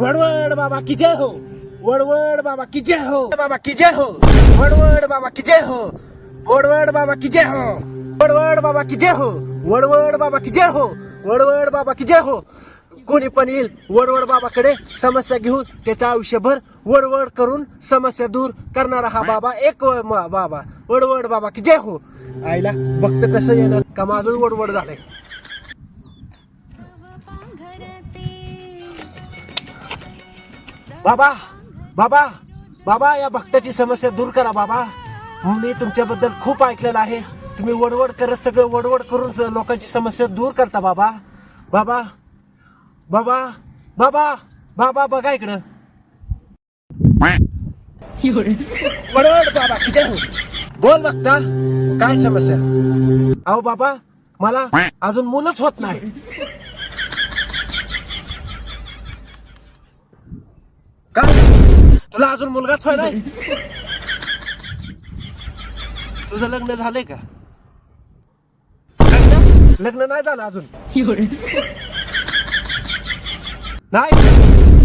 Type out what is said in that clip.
वडवड बाबा की जय हो वडवड बाबा की जय हो बाबा की जय हो वडवड बाबा की जय हो वडवड बाबा की जय हो वडवड बाबा की जय हो वडवड बाबा की जय हो वडवड बाबा की जय हो कोणी पण येईल वडवड बाबाकडे समस्या घेऊन त्याचं आयुष्यभर वडवड करून समस्या दूर करणारा हा बाबा एक बाबा वडवड बाबा की जय हो आईला भक्त कसं येणार का माझं वडवड झालंय बाबा बाबा बाबा या भक्ताची समस्या दूर करा बाबा. मी तुमच्याबद्दल खूप ऐकलेलं आहे. तुम्ही वडवड करत सगळं वडवड करून स- लोकांची समस्या दूर करता बाबा. बाबा बाबा बाबा बाबा बघा इकडं. वडवड बाबा हो बोल बघता काय समस्या? अहो बाबा मला अजून मुलंच होत नाही काय तुला अजून मुलगाच होय नाही तुझं लग्न झालंय का? लग्न? लग्न नाही झालं अजून. नाही.